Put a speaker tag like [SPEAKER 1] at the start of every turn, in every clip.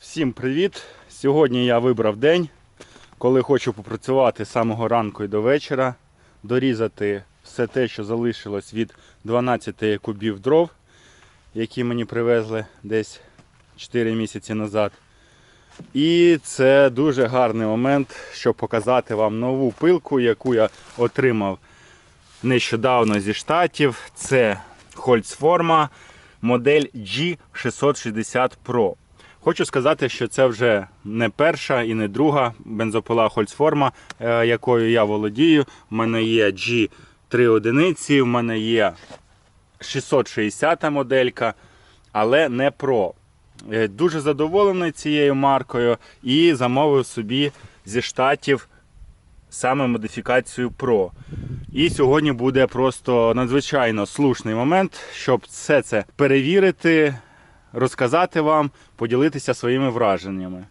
[SPEAKER 1] Всім привіт! Сьогодні я вибрав день, коли хочу попрацювати з самого ранку і до вечора, дорізати все те, що залишилось від 12 кубів дров, які мені привезли десь 4 місяці назад. І це дуже гарний момент, щоб показати вам нову пилку, яку я отримав нещодавно зі штатів. Це Holzforma модель G660 Pro. Хочу сказати, що це вже не перша і не друга бензопила Holzforma, е, якою я володію. У мене є G3 одиниці, у мене є 660 моделька, але не Pro. Е, Дуже задоволений цією маркою і замовив собі зі штатів саме модифікацію Pro. І сьогодні буде просто надзвичайно слушний момент, щоб все це перевірити, розказати вам, поділитися своїми враженнями.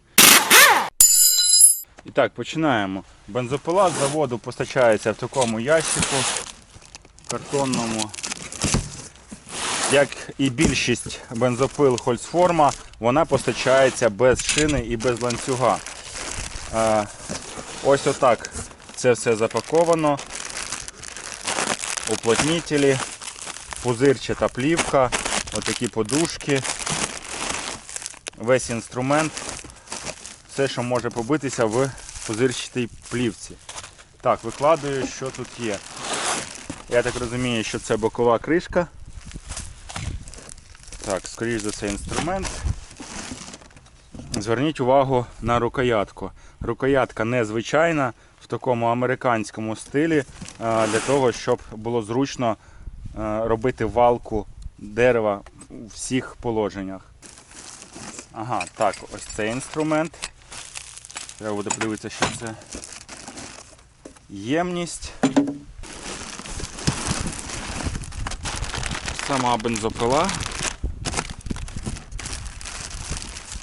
[SPEAKER 1] І так, починаємо. Бензопила з заводу постачається в такому ящику картонному. Як і більшість бензопил Хольцформа, вона постачається без шини і без ланцюга. Ось отак це все запаковано. Уплотнителі, пузирчата плівка, отакі подушки, весь інструмент, все, що може побитися в пузирчатій плівці. Так, викладаю, що тут є. Я так розумію, що це бокова кришка. Так, скоріш за це інструмент. Зверніть увагу на рукоятку. Рукоятка незвичайна в такому американському стилі для того, щоб було зручно робити валку дерева у всіх положеннях. Ага, так, ось цей інструмент. Треба буде подивитися, що це ємність. Сама бензопила.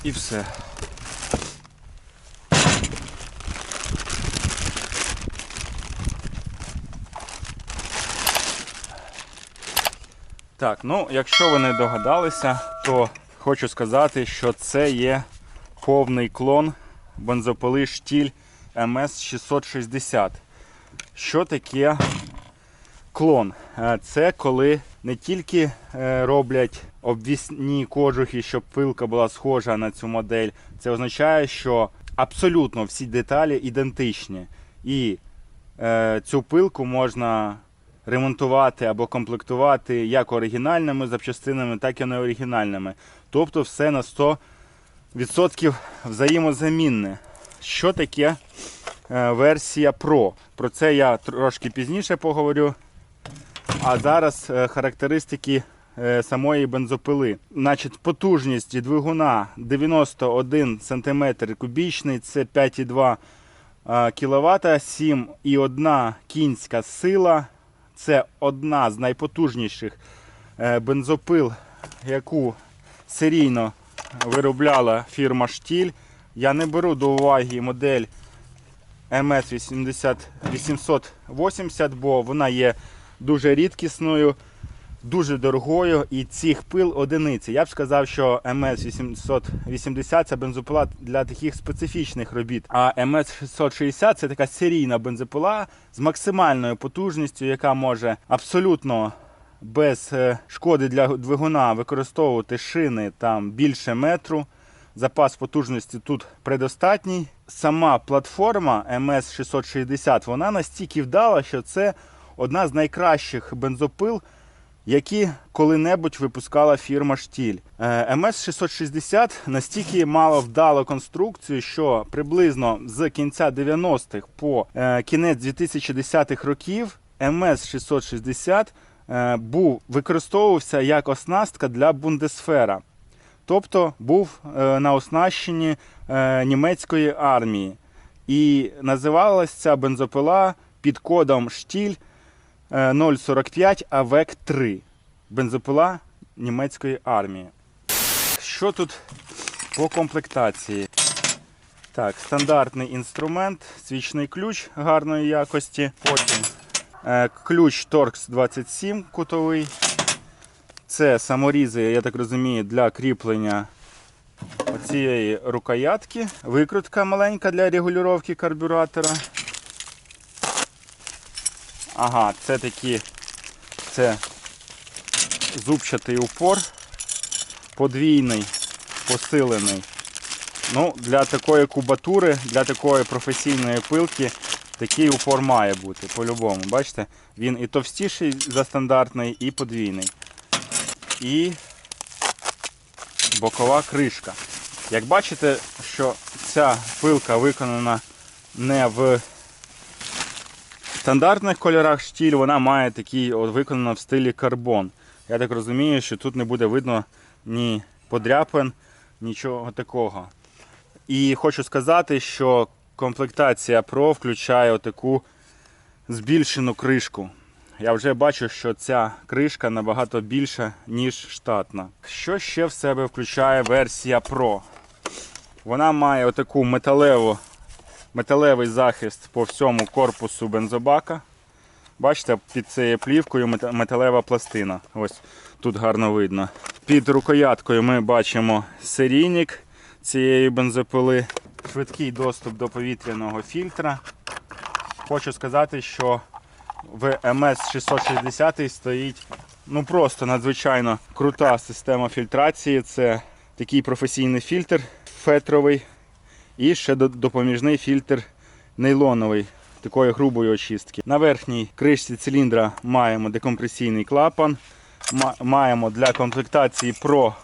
[SPEAKER 1] І все. Так, ну, якщо ви не догадалися, то хочу сказати, що це є повний клон бензопили штіль МС660. Що таке клон? Е, Це коли не тільки е, роблять обвісні кожухи, щоб пилка була схожа на цю модель. Це означає, що абсолютно всі деталі ідентичні. І е, цю пилку можна ремонтувати або комплектувати як оригінальними запчастинами, так і неоригінальними. Тобто все на 100% взаємозамінне. Що таке е, версія Pro? Про це я трошки пізніше поговорю. А зараз е, характеристики е, самої бензопили. Значить, потужність двигуна 91 см кубічний, це 5,2 кВт, 7,1 кінська сила. Це одна з найпотужніших е, бензопил, яку серійно виробляла фірма Штіль. Я не беру до уваги модель МС 880, бо вона є дуже рідкісною, дуже дорогою і цих пил одиниці. Я б сказав, що МС 880 це бензопила для таких специфічних робіт. А МС 660 це така серійна бензопила з максимальною потужністю, яка може абсолютно без е, шкоди для двигуна використовувати шини там більше метру. Запас потужності тут предостатній. Сама платформа MS660 вона настільки вдала, що це одна з найкращих бензопил, які коли-небудь випускала фірма Штіль. МС660 настільки мала вдалу конструкцію, що приблизно з кінця 90-х по е, кінець 2010-х років МС660 е, був використовувався як оснастка для Бундесфера. Тобто був е, на оснащенні е, німецької армії. І називалася бензопила під кодом штіль е, 045 АВЕК 3. Бензопила німецької армії. Що тут по комплектації? Так, стандартний інструмент, свічний ключ гарної якості. Потім е, ключ Torx 27 кутовий. Це саморізи, я так розумію, для кріплення оцієї рукоятки. Викрутка маленька для регулювання карбюратора. Ага, це такі, це зубчатий упор, подвійний, посилений. Ну, для такої кубатури, для такої професійної пилки, такий упор має бути по-любому. Бачите, він і товстіший за стандартний, і подвійний. І бокова кришка. Як бачите, що ця пилка виконана не в стандартних кольорах штіль, вона має такий от виконана в стилі карбон. Я так розумію, що тут не буде видно ні подряпин, нічого такого. І хочу сказати, що комплектація Pro включає отаку збільшену кришку. Я вже бачу, що ця кришка набагато більша, ніж штатна. Що ще в себе включає версія Pro? Вона має отаку металеву, металевий захист по всьому корпусу бензобака. Бачите, під цією плівкою металева пластина. Ось тут гарно видно. Під рукояткою ми бачимо серійник цієї бензопили, швидкий доступ до повітряного фільтра. Хочу сказати, що в МС660 стоїть ну просто надзвичайно крута система фільтрації. Це такий професійний фільтр фетровий і ще допоміжний фільтр нейлоновий такої грубої очистки. На верхній кришці циліндра маємо декомпресійний клапан. Маємо для комплектації про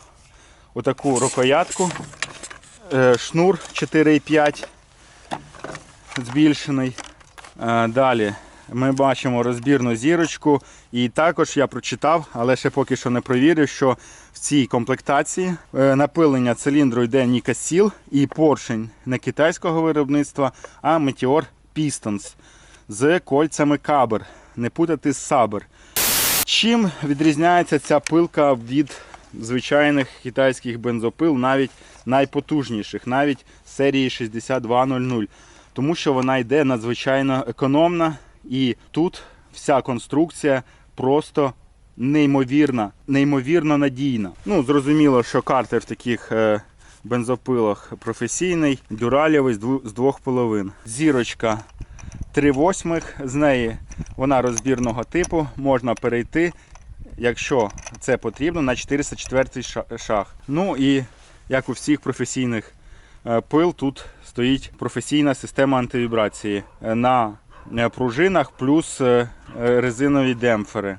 [SPEAKER 1] отаку рукоятку. Е, Шнур 4,5 збільшений. Е, Далі ми бачимо розбірну зірочку. І також я прочитав, але ще поки що не провірив, що в цій комплектації е, напилення циліндру йде Ніка Сіл і поршень не китайського виробництва, а Meteor Pistons з кольцями Кабер. Не путати з Сабер. Чим відрізняється ця пилка від звичайних китайських бензопил, навіть найпотужніших, навіть серії 6200? Тому що вона йде надзвичайно економна і тут вся конструкція просто неймовірна, неймовірно надійна. Ну, зрозуміло, що картер в таких е, бензопилах професійний, дюралєвий з двох половин. Зірочка 3 восьмих, з неї вона розбірного типу, можна перейти, якщо це потрібно, на 404 ша- шаг. Ну і як у всіх професійних е, пил, тут стоїть професійна система антивібрації Е, на пружинах плюс е, е, резинові демпфери.